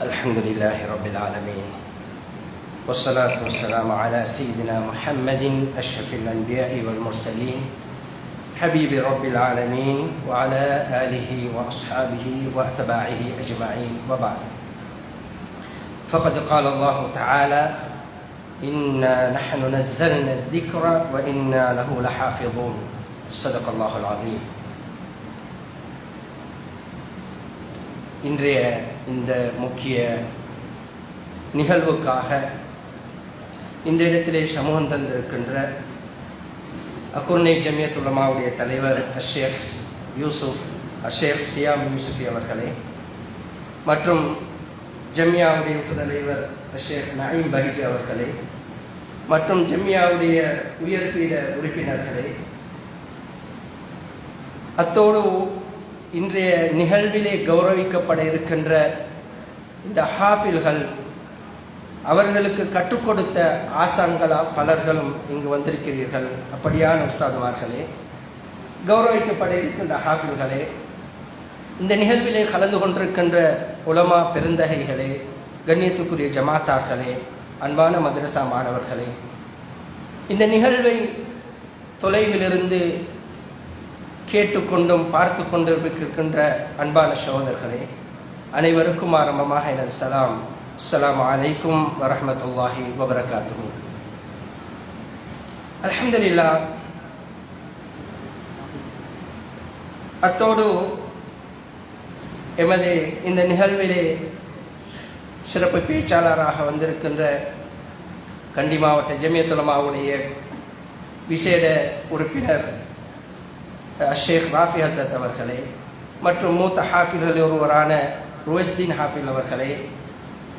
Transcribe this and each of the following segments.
الحمد لله رب العالمين. والصلاة والسلام على سيدنا محمد أشرف الأنبياء والمرسلين حبيب رب العالمين وعلى آله وأصحابه وأتباعه أجمعين. وبعد. فقد قال الله تعالى إنا نحن نزلنا الذكر وإنا له لحافظون. صدق الله العظيم. இன்றைய இந்த முக்கிய நிகழ்வுக்காக இந்த இடத்திலே சமூகம் தந்திருக்கின்ற அக்குர்னை ஜமியத் உலமாவுடைய தலைவர் அஷேக் யூசுப் அஷேக் சியாம் யூசுஃபி அவர்களே மற்றும் ஜம்யாவுடைய தலைவர் அஷேக் நயீம் பஹிஜ் அவர்களே மற்றும் ஜம்யாவுடைய உயர்பீட உறுப்பினர்களே அத்தோடு இன்றைய நிகழ்விலே கௌரவிக்கப்பட இருக்கின்ற இந்த ஹாஃபில்கள் அவர்களுக்கு கற்றுக் கொடுத்த ஆசான்களா பலர்களும் இங்கு வந்திருக்கிறீர்கள். அப்படியான உஸ்தாதுமார்களே கௌரவிக்கப்பட இருக்கின்ற ஹாஃபில்களே இந்த நிகழ்விலே கலந்து கொண்டிருக்கின்ற உலமா பெருந்தகைகளே கண்ணியத்துக்குரிய ஜமாத்தார்களே அன்பான மதரசா மாணவர்களே இந்த நிகழ்வை தொலைவிலிருந்து கேட்டுக்கொண்டும் பார்த்து கொண்டிருக்கின்ற இருக்கின்ற அன்பான சகோதரர்களே அனைவருக்கும் ஆரம்பமாக எனது சலாம். அஸ்ஸலாமு அலைக்கும் வரமத்துல்லாஹி வபரகாத்து அலமதுல்லா அத்தோடு எமது இந்த நிகழ்விலே சிறப்பு பேச்சாளராக வந்திருக்கின்ற கண்டி மாவட்ட ஜமியத்துலமாவுடைய விசேட உறுப்பினர் ஷேக் ராஃபி ஹசத் அவர்களே மற்றும் மூத்த ஹாஃபில்களில் ஒருவரான ரோஸ்தீன் ஹாஃபில் அவர்களே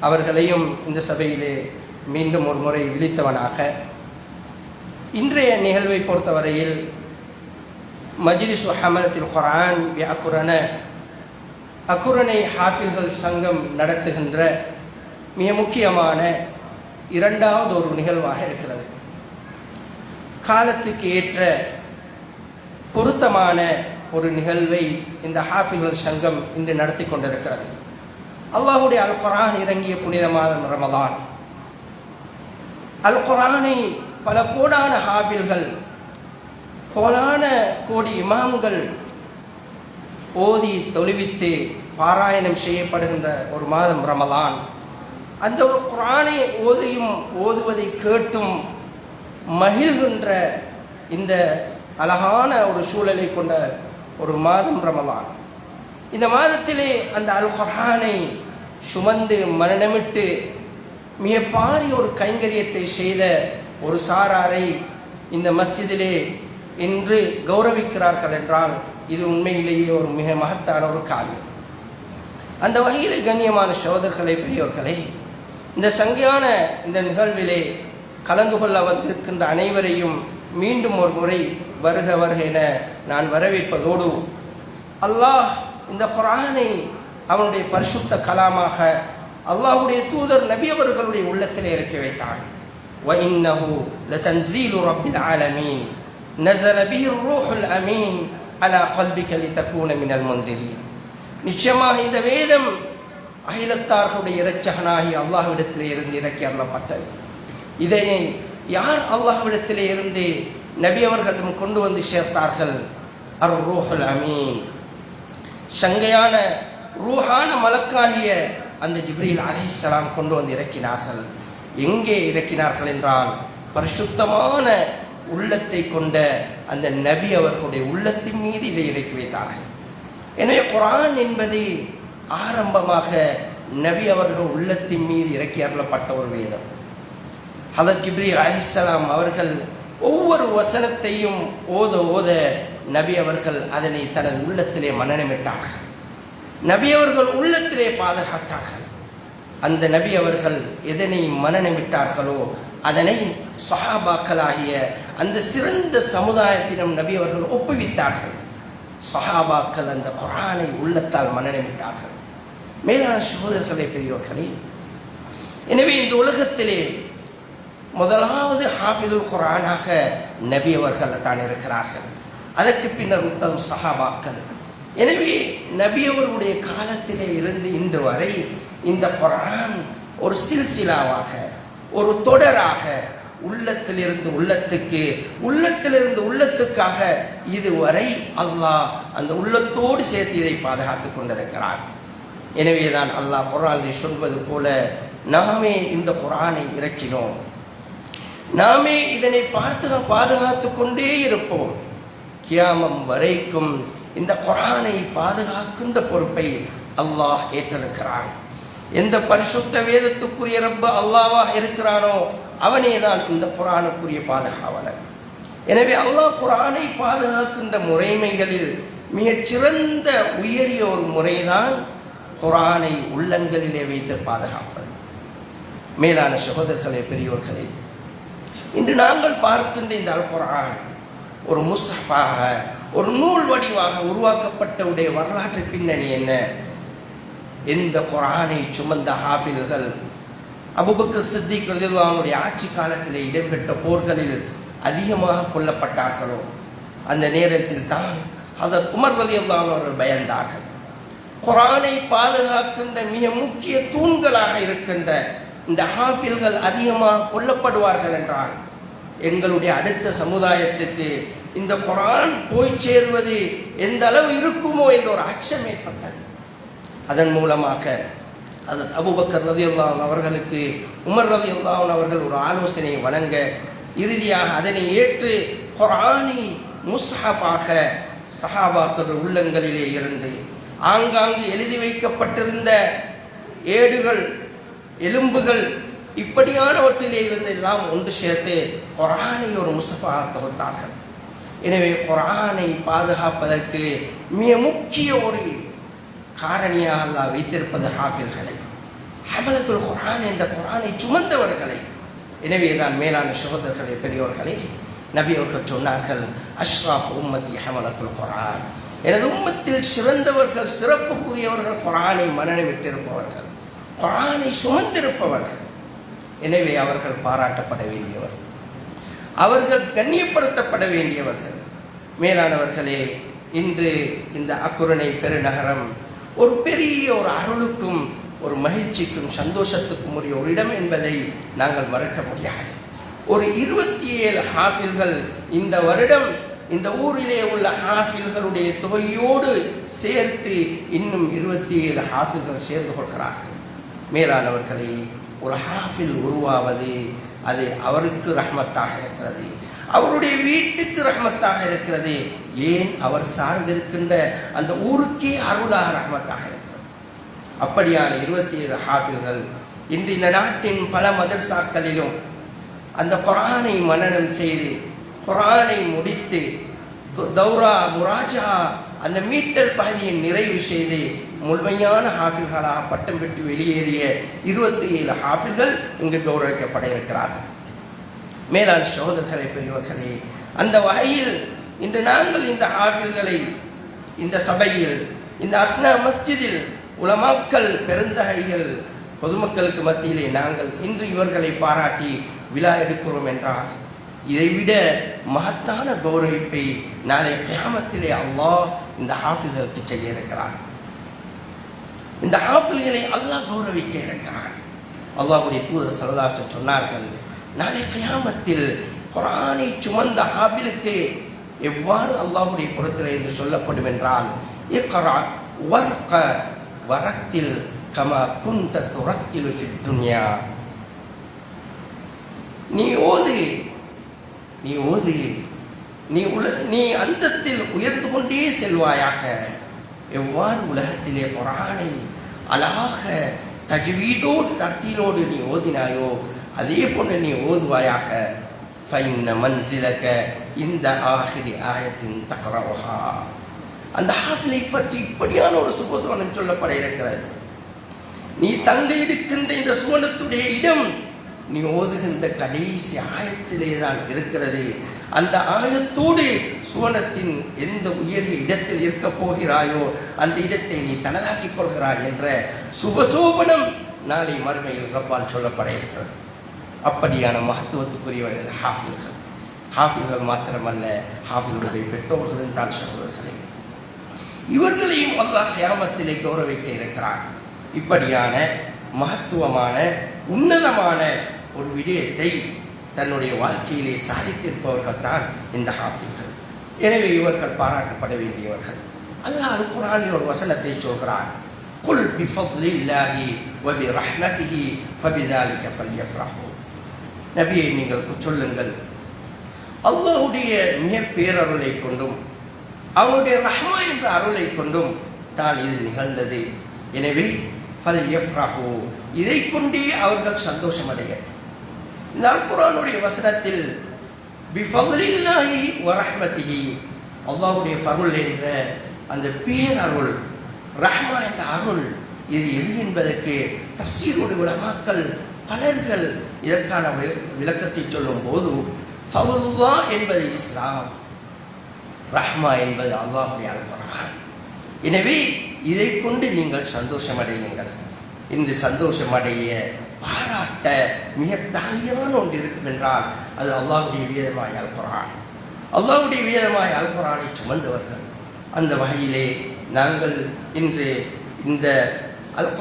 அவர்களையும் இந்த சபையிலே மீண்டும் ஒரு முறை விழித்தவனாக. இன்றைய நிகழ்வை பொறுத்தவரையில் மஜ்லிஸ் ஹமலத்தில் குரான் அக்குரன அக்குரணை ஹாஃபில்கள் சங்கம் நடத்துகின்ற மிக முக்கியமான இரண்டாவது ஒரு நிகழ்வாக இருக்கிறது. காலத்துக்கு ஏற்ற பொருத்தமான ஒரு நிகழ்வை இந்த ஹாஃபில்கள் சங்கம் இன்று நடத்தி கொண்டிருக்கிறது. அல்லாஹுடைய அல் குரான் இறங்கிய புனித மாதம் ரமதான். அல் குரானை பல கோடான ஹாஃபில்கள் கோலான கோடி இமாம்கள் ஓதி தொழுவித்து பாராயணம் செய்யப்படுகின்ற ஒரு மாதம் ரமதான். அந்த ஒரு குரானை ஓதியும் ஓதுவதை கேட்டும் மகிழ்கின்ற இந்த அழகான ஒரு சூழலை கொண்ட ஒரு மாதம் ரமலான். இந்த மாதத்திலே அந்த அல் குர்ஹானை சுமந்து மரணமிட்டு மிக பாரிய ஒரு கைங்கரியத்தை செய்த ஒரு சாராரை இந்த மஸ்ஜிதிலே என்று கௌரவிக்கிறார்கள் என்றால் இது உண்மையிலேயே ஒரு மிக மகத்தான ஒரு காரியம். அந்த வகையில் கண்ணியமான சோதர்களை பெரியோர்களே இந்த சங்கையான இந்த நிகழ்விலே கலந்து கொள்ள வந்திருக்கின்ற அனைவரையும் மீண்டும் ஒரு முறை வருக வருக என நான் வரவேற்பதோடு அல்லாஹ் இந்த குரானை அவனுடைய பரிசுத்த கலாமாக அல்லாஹுடைய தூதர் நபி அவர்களுடைய உள்ளத்திலே இறக்கி வைத்தான் وإنه لتنزيل رب العالمين نزل به الروح الأمين على قلبك لتكون من المنذرين நிச்சயமாக இந்த வேதம் அகிலத்தார்களுடைய இரட்சகனாகி அல்லாஹ்விடத்திலே இருந்து இறக்கி அருளப்பட்டது இதை யார் அல்லாஹ்விடத்திலே இருந்து நபி அவர்களிடம் கொண்டு வந்து சேர்த்தார்கள்? அர் ரூஹுல் அமீன். சங்கையான ரூஹான மலக்காகிய அந்த ஜிப்ரீல் அலிஸ்லாம் கொண்டு வந்து இறக்கினார்கள். எங்கே இறக்கினார்கள் என்றால் பரிசுத்தமான உள்ளத்தை கொண்ட அந்த நபி அவர்களுடைய உள்ளத்தின் மீது இதை இறக்கி வைத்தார்கள். எனவே குரான் என்பது ஆரம்பமாக நபி அவர்கள் உள்ளத்தின் மீது இறக்கி அருளப்பட்ட ஒரு வேதம். ஹதத் ஜிப்ரி அலிஸ்லாம் அவர்கள் ஒவ்வொரு வசனத்தையும் ஓத ஓத நபி அவர்கள் அதனை தனது உள்ளத்திலே மனநமிட்டார்கள் நபி அவர்கள் உள்ளத்திலே பாதுகாத்தார்கள். அந்த நபி அவர்கள் எதனை மனநமிட்டார்களோ அதனை சஹாபாக்களாகிய அந்த சிறந்த சமுதாயத்திடம் நபி அவர்கள் ஒப்புவித்தார்கள். சஹாபாக்கள் அந்த குரானை உள்ளத்தால் மனநமிட்டார்கள் மேலான சகோதரர்களே பெரியோர்களே எனவே இந்த உலகத்திலே முதலாவது ஹாஃபிதுல் குரானாக நபி அவர்கள் தான் இருக்கிறார்கள். அதற்கு பின்னர் உத்தம் சஹாபாக்கள். எனவே நபி அவர்களுடைய காலத்திலே இருந்து இன்று வரை இந்த குரான் ஒரு சில்சிலாவாக ஒரு தொடராக உள்ளத்திலிருந்து உள்ளத்துக்கு உள்ளத்திலிருந்து உள்ளத்துக்காக இதுவரை அல்லாஹ் அந்த உள்ளத்தோடு சேர்த்து இதை பாதுகாத்து கொண்டிருக்கிறான். எனவேதான் அல்லாஹ் குரானை சொல்வது போல நாமே இந்த குரானை இறக்கினோம். நாமே இதனை பார்த்து பாதுகாத்து கொண்டே இருப்போம். கியாமம் வரைக்கும் இந்த குரானை பாதுகாக்கின்ற பொறுப்பை அல்லாஹ் ஏற்றிருக்கிறான். எந்த பரிசுத்த வேதத்துக்குரிய ரப்ப அல்லாவாக இருக்கிறானோ அவனே தான் இந்த குரானுக்குரிய பாதுகாவலன். எனவே அல்லாஹ் குரானை பாதுகாக்கின்ற முறைமைகளில் மிகச்சிறந்த உயரிய ஒரு முறைதான் குரானை உள்ளங்களிலே வைத்து பாதுகாப்பது. மேலான சகோதரர்களே பெரியோர்களே இன்று நாங்கள் பார்க்கின்ற இந்த அல்குரான் ஒரு முஸ்ஹஃபாக ஒரு நூல் வடிவாக உருவாக்கப்பட்ட உடைய வரலாற்று பின்னணி என்ன? எந்த குரானை சுமந்த ஹாஃபில்கள்? அபுபக்கர் சித்திக் ரலியல்லாஹுடைய ஆட்சி காலத்திலே இடம்பெற்ற போர்களில் அதிகமாக கொல்லப்பட்டார்களோ? அந்த நேரத்தில் தான் அதர் உமர் ரலியல்லாஹு அவர்கள் பயந்தார்கள். குரானை பாதுகாக்கின்ற மிக முக்கிய தூண்களாக இருக்கின்ற இந்த ஹாஃபில்கள் அதிகமாக கொல்லப்படுவார்கள் என்றால் எங்களுடைய அடுத்த சமுதாயத்துக்கு இந்த குரான் போய் சேர்வது எந்த அளவு இருக்குமோ என்ற ஒரு அச்சம் ஏற்பட்டது. அதன் மூலமாக அது அபுபக்கர் ரதி அவர்களுக்கு உமர் ரதி அவர்கள் ஒரு ஆலோசனையை வழங்க இறுதியாக அதனை ஏற்று குரானி முசாபாக சஹாபாக்கள் உள்ளங்களிலே இருந்து ஆங்காங்கு எழுதி வைக்கப்பட்டிருந்த ஏடுகள் எலும்புகள் இப்படியானவற்றிலே இருந்து எல்லாம் ஒன்று சேர்த்து குரானை ஒரு முசஃபாக தொகுத்தார்கள் எனவே குரானை பாதுகாப்பதற்கு மிக முக்கிய ஒரு காரணியாக அல்லாஹ் வைத்திருப்பது ஹாஃபில்களை. ஹபலத்துல் குரான் என்ற குரானை சுமந்தவர்களை. எனவே தான் மேலான சகோதரர்களே பெரியோர்களே நபி அவர்கள் சொன்னார்கள் அஷ்ராஃப் உம்மத்தி ஹமலத்துல் குரான். எனது உம்மத்தில் சிறந்தவர்கள் சிறப்புக்குரியவர்கள் குரானை மனநமிட்டிருப்பவர்கள் குரானை சுமந்திருப்பவர்கள் எனவே அவர்கள் பாராட்டப்பட வேண்டியவர். அவர்கள் கண்ணியப்படுத்தப்பட வேண்டியவர்கள் மேலானவர்களே இன்று இந்த அக்குரணை பெருநகரம் ஒரு பெரிய ஒரு அருளுக்கும் ஒரு மகிழ்ச்சிக்கும் சந்தோஷத்துக்கும் உரிய ஒரு இடம் என்பதை நாங்கள் மறக்க முடியாது. ஒரு இருபத்தி ஏழு ஹாஃபில்கள் இந்த வருடம் இந்த ஊரிலே உள்ள ஹாஃபில்களுடைய தொகையோடு சேர்த்து இன்னும் இருபத்தி ஏழு ஹாஃபில்கள் சேர்ந்து கொள்கிறார்கள். மேலானவர்களே ஒரு ஹாஃபில் உருவாவது அது அவருக்கு ரஹ்மத்தாக இருக்கிறது. அவருடைய வீட்டுக்கு ரஹ்மத்தாக இருக்கிறது. ஏன் அவர் சார்ந்திருக்கின்ற அந்த ஊருக்கே அருளாக ரஹ்மத்தாக இருக்கிறது. அப்படியான இருபத்தி ஏழு ஹாஃபில்கள் இன்று இந்த நாட்டின் பல மதர்சாக்களிலும் அந்த குரானை மனநம் செய்து குரானை முடித்து தௌரா முராஜா அந்த மீட்டல் பகுதியை நிறைவு செய்து முழுமையான ஹாஃபில்களாக பட்டம் பெற்று வெளியேறிய இருபத்தி ஏழு ஹாஃபில்கள் இங்கு கௌரவிக்கப்பட இருக்கிறார்கள் மேலான சகோதரர்களை பெரியவர்களே அந்த வகையில் இன்று நாங்கள் இந்த ஹாஃபில்களை இந்த சபையில் இந்த அஸ்னா மஸ்ஜிதில் உலமாக்கள் பெருந்தகைகள் பொதுமக்களுக்கு மத்தியிலே நாங்கள் இன்று இவர்களை பாராட்டி விழா எடுக்கிறோம் என்றால் இதைவிட மகத்தான கௌரவிப்பை நாளை கிராமத்திலே அல்லாஹ் இந்த ஹாஃபில்களுக்கு செய்ய இருக்கிறார் இந்த ஹாஃபில்களை அல்லாஹ் கௌரவிக்க இருக்கிறான். அல்லாஹுடைய தூதர் சரதாசன் சொன்னார்கள் நாளை கியாமத்தில் குரானை சுமந்த ஹாஃபிலுக்கு எவ்வாறு அல்லாஹுடைய புறத்தில் என்று சொல்லப்படும் என்றால் இக்ரா வரக்க வரத்தில் கம குந்த துரத்தில் துன்யா. நீ ஓது நீ ஓது நீ உல நீ அந்தஸ்தில் உயர்ந்து கொண்டே செல்வாயாக. எவ்வாறு உலகத்திலே குரானை அழகாக தஜ்வீதோடு தர்த்திலோடு நீ ஓதினாயோ அதே போன்று நீ ஓதுவாயாக. ஃபைன்ன மன்சிலக இந்த ஆஹிரி ஆயத்தின் தகரவகா அந்த ஹாஃபிலை பற்றி இப்படியான ஒரு சுபசோனம் சொல்லப்பட இருக்கிறது. நீ தங்க இருக்கின்ற இந்த சுவனத்துடைய இடம் நீ ஓதுகின்ற கடைசி ஆயத்திலே தான் இருக்கிறது. அந்த ஆயத்தோடு சுவனத்தின் எந்த உயரிய இடத்தில் இருக்க போகிறாயோ அந்த இடத்தை நீ தனதாக்கிக் கொள்கிறாய் என்ற சுபசோபனம் நாளை மறுமையில் ரப்பால் சொல்லப்பட இருக்கிறது. அப்படியான மகத்துவத்துக்குரியவர்கள் ஹாஃபில்கள். ஹாஃபில்கள் மாத்திரமல்ல ஹாஃபில்களுடைய பெற்றோர்களும் தான் சொல்வர்களே இவர்களையும் அல்லாஹ் கியாமத்திலே கௌரவிக்க இருக்கிறார் இப்படியான மகத்துவமான உன்னதமான ஒரு விடயத்தை தன்னுடைய வாழ்க்கையிலே சாதித்திருப்பவர்கள் தான் இந்த ஹாஃபிகள் எனவே இவர்கள் பாராட்டப்பட வேண்டியவர்கள். அல்லாஹ் அல் குரானில் ஒரு வசனத்தை சொல்கிறார் குல் பிஃபத்லில்லாஹி வபி ரஹ்மதிஹி ஃபபிதாலிக ஃபல்யஃப்ரஹு. நபியை நீங்கள் சொல்லுங்கள். அல்லாஹ்வுடைய மிக பேரருளை கொண்டும் அவனுடைய ரஹ்மா என்ற அருளை கொண்டும் தான் இது நிகழ்ந்தது. எனவே ஃபல் யஃப்ரஹு இதை கொண்டே அவர்கள் சந்தோஷமடைய இந்த அல்குரானுடைய வசனத்தில் பிஃபலில்லாஹி வரஹ்மதிஹி அல்லாஹுடைய ஃபருள் என்ற அந்த பேரருள் ரஹ்மா என்ற அருள் இது எது என்பதற்கு தப்சீரோடு உலமாக்கள் பலர்கள் இதற்கான விளக்கத்தை சொல்லும் போது ஃபவுல்லா என்பது இஸ்லாம் ரஹ்மா என்பது அல்லாஹுடைய அல்குரான் எனவே இதை கொண்டு நீங்கள் சந்தோஷமடையுங்கள். இந்த சந்தோஷமடைய பாராட்ட மிக தகுதியான ஒன்று இருக்கும் என்றால் அது அல்லாஹுடைய வீரமாய் அல் அல்லாஹுடைய வீரமாய் அல் சுமந்தவர்கள். அந்த வகையிலே நாங்கள் இன்று இந்த அல்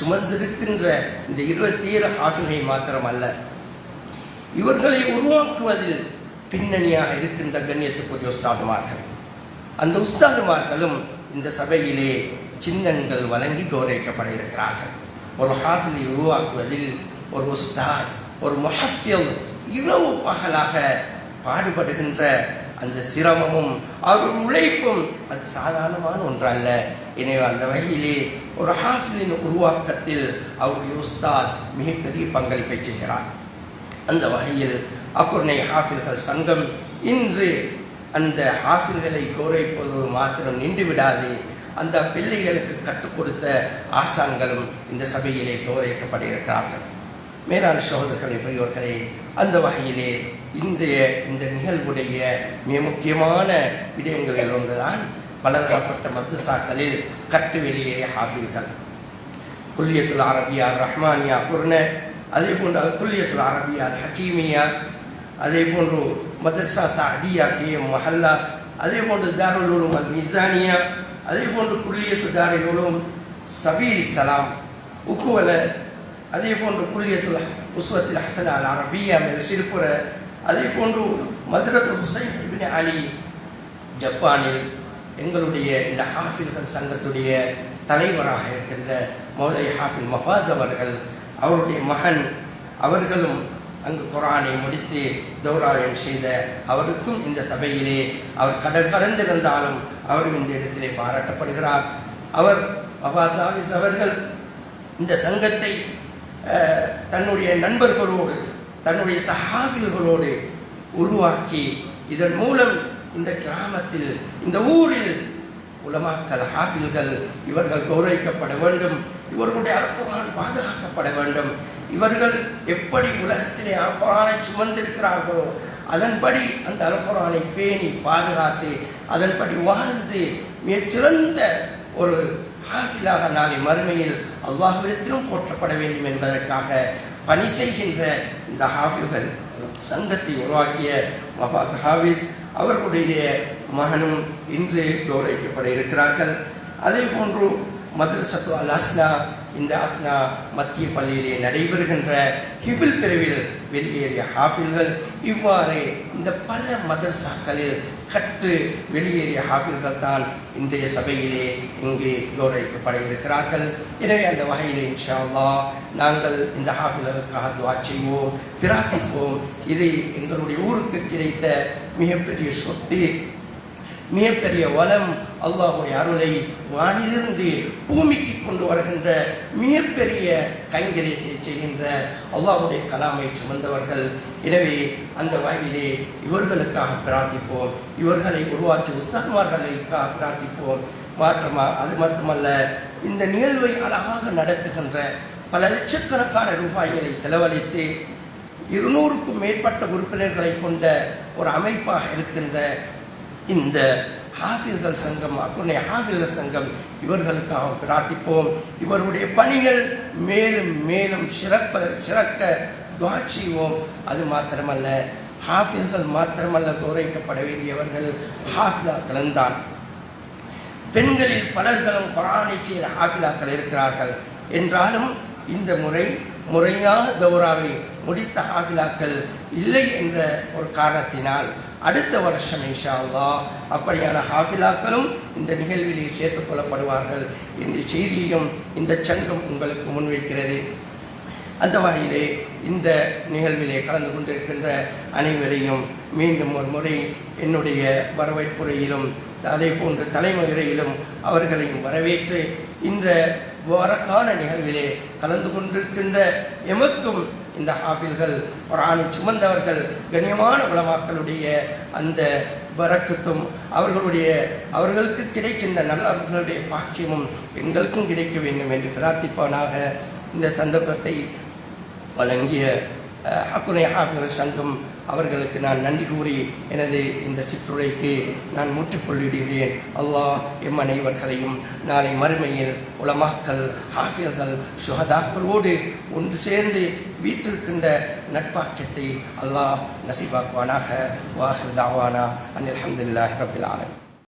சுமந்திருக்கின்ற இந்த இருபத்தி ஏழு மாத்திரம் மாத்திரமல்ல இவர்களை உருவாக்குவதில் பின்னணியாக இருக்கின்ற கண்ணியத்துக்குரிய உஸ்தாதுமார்கள். அந்த உஸ்தாதுமார்களும் இந்த சபையிலே சின்னங்கள் வழங்கி கௌரவிக்கப்பட இருக்கிறார்கள். ஒரு ஹாஃபிலை உருவாக்குவதில் ஒரு உஸ்தாத் ஒரு முஹஃபில் இரவு பகலாக பாடுபடுகின்ற அந்த சிரமமும் அவர் உழைப்பும் அது சாதாரணமான ஒன்றல்ல. எனவே அந்த வகையிலே ஒரு ஹாஃபிலின் உருவாக்கத்தில் அவருடைய உஸ்தாத் மிகப்பெரிய பங்களிப்பை செய்கிறார். அந்த வகையில் அக்குர்னை ஹாஃபில்கள் சங்கம் இன்று அந்த ஹாஃபில்களை கோரைப்பது மாத்திரம் நின்று விடாது. அந்த பிள்ளைகளுக்கு கற்றுக் கொடுத்த ஆசான்களும் இந்த சபையிலே கௌரவிக்கப்பட்டிருக்கிறார்கள் மேலான சகோதரர்களை பெரியோர்களே அந்த வகையிலே இன்றைய இந்த நிகழ்வுடைய மிக முக்கியமான விடயங்களில் ஒன்றுதான் பலதரப்பட்ட மத்துசாக்களில் கற்று வெளியேறிய ஹாஃபில்கள் குல்லியத்துல் அரபியா ரஹ்மானியா குர்ன அதே போன்று அது குல்லியத்துல் அரபியா ஹக்கீமியா அதே போன்று மதர்சா சாதியா கே எம் மஹல்லா அதே போன்று தாருல் உலூம் அல் மிசானியா அதே போன்று குல்லியத்து சபீ சலாம் உக்குவல அதே போன்று குல்லியத்துல் உஸ்வத்தில் ஹசன் அல் அரபியா மேல் சிறுப்புற அதே போன்று மதுரத்து ஹுசைன் இப்னு அலி ஜப்பானில் எங்களுடைய இந்த ஹாஃபில்கள் சங்கத்துடைய தலைவராக இருக்கின்ற மௌலை ஹாஃபில் மஃபாஸ் அவர்கள் அவருடைய மகன் அவர்களும் அங்கு குரானை முடித்து தௌராயம் செய்த அவருக்கும் இந்த சபையிலே அவர் கடல் கடந்திருந்தாலும் அவரும் இந்த இடத்திலே பாராட்டப்படுகிறார். அவர் மஃபாஸ் ஹாஃபிஸ் அவர்கள் இந்த சங்கத்தை தன்னுடைய நண்பர்களோடு தன்னுடைய சஹாபில்களோடு உருவாக்கி இதன் மூலம் இந்த கிராமத்தில் இந்த ஊரில் உலமாக்கல் ஹாஃபில்கள் இவர்கள் கௌரவிக்கப்பட வேண்டும். இவர்களுடைய அல்குரான் பாதுகாக்கப்பட வேண்டும். இவர்கள் எப்படி உலகத்திலே அல்குரானை சுமந்திருக்கிறார்களோ அதன்படி அந்த அல்குரானை பேணி பாதுகாத்து அதன்படி வாழ்ந்து மிகச்சிறந்த ஒரு ஹாஃபிலாக நாளை மறுமையில் அல்லாஹ்விடத்திலும் போற்றப்பட வேண்டும் என்பதற்காக பணி செய்கின்ற இந்த ஹாஃபில்கள் சங்கத்தை உருவாக்கிய மஃபாஸ் ஹாஃபிஸ் அவர்களுடைய மகனும் இன்று கௌரவிக்கப்பட இருக்கிறார்கள். அதே போன்று மதுரசத்து அல் அஸ்னா இந்த அஸ்னா மத்திய பள்ளியிலே நடைபெறுகின்ற ஹிபில் பிரிவில் வெளியேறிய ஹாஃபில்கள் இவ்வாறு இந்த பல மதரசாக்களில் கற்று வெளியேறிய ஹாஃபில்கள் தான் இன்றைய சபையிலே இங்கு கௌரவிக்கப்பட இருக்கிறார்கள் எனவே அந்த வகையிலே இன்ஷால்லா நாங்கள் இந்த ஹாஃபில்களுக்காக துவா செய்வோம் பிரார்த்திப்போம். இது எங்களுடைய ஊருக்கு கிடைத்த மிகப்பெரிய சொத்து மிகப்பெரிய வளம் அல்லாஹுடைய அருளை வானிலிருந்து பூமிக்கு கொண்டு வருகின்ற மிகப்பெரிய கைங்கரியத்தை செய்கின்ற அல்லாஹுடைய கலாமை சுமந்தவர்கள். எனவே அந்த வகையிலே இவர்களுக்காக பிரார்த்திப்போம். இவர்களை உருவாக்கி உஸ்தாத்மார்களுக்காக பிரார்த்திப்போம். மாற்றமா அது மட்டுமல்ல இந்த நிகழ்வை அழகாக நடத்துகின்ற பல லட்சக்கணக்கான ரூபாய்களை செலவழித்து இருநூறுக்கும் மேற்பட்ட உறுப்பினர்களை கொண்ட ஒரு அமைப்பாக இருக்கின்ற இந்த ஹாஃபில்கள் சங்கம் அக்குனை ஹாஃபில்கள் சங்கம் இவர்களுக்காக பிரார்த்திப்போம். இவருடைய பணிகள் மேலும் மேலும் சிறப்ப சிறக்க துவா செய்வோம். அது மாத்திரமல்ல ஹாஃபில்கள் மாத்திரமல்ல கௌரவிக்கப்பட வேண்டியவர்கள் ஹாஃபிலாக்களும் தான் பெண்களில் பலர்களும் குரானை செய்கிற ஹாஃபிலாக்கள் இருக்கிறார்கள். என்றாலும் இந்த முறை முறையாக தௌராவை முடித்த ஹாஃபிலாக்கள் இல்லை என்ற ஒரு காரணத்தினால் அடுத்த வருஷம் இன்ஷா அப்படியான ஹாஃபிலாக்களும் இந்த நிகழ்விலே சேர்த்துக் கொள்ளப்படுவார்கள். இந்த செய்தியையும் இந்த சங்கம் உங்களுக்கு முன்வைக்கிறது. அந்த வகையிலே இந்த நிகழ்விலே கலந்து கொண்டிருக்கின்ற அனைவரையும் மீண்டும் ஒரு முறை என்னுடைய வரவேற்புரையிலும் அதே போன்ற தலைமுறையிலும் அவர்களையும் வரவேற்று இந்த வரக்கான நிகழ்விலே கலந்து கொண்டிருக்கின்ற எமக்கும் இந்த ஹாஃபில்கள் குரானை சுமந்தவர்கள் கண்ணியமான உலமாக்களுடைய அந்த வரக்கத்தும் அவர்களுடைய அவர்களுக்கு கிடைக்கின்ற நல்லவர்களுடைய பாக்கியமும் எங்களுக்கும் கிடைக்க வேண்டும் என்று பிரார்த்திப்பவனாக இந்த சந்தர்ப்பத்தை வழங்கிய அஹ், ஹக்குனை ஹாஃபிகள் சங்கம் அவர்களுக்கு நான் நன்றி கூறி எனது இந்த சிற்றுரைக்கு நான் முற்றுக்கொள்ளிடுகிறேன் அல்லாஹ் எம் அனைவர்களையும் நாளை மறுமையில் உலமாக்கள் ஹாஃபியர்கள் சுகதாக்களோடு ஒன்று சேர்ந்து வீற்றிருக்கின்ற நட்பாக்கியத்தை அல்லாஹ் நசிபாக்குவானாக. வாஹர் தாவானா. அன் அலமதுல்லாஹ் ரபில்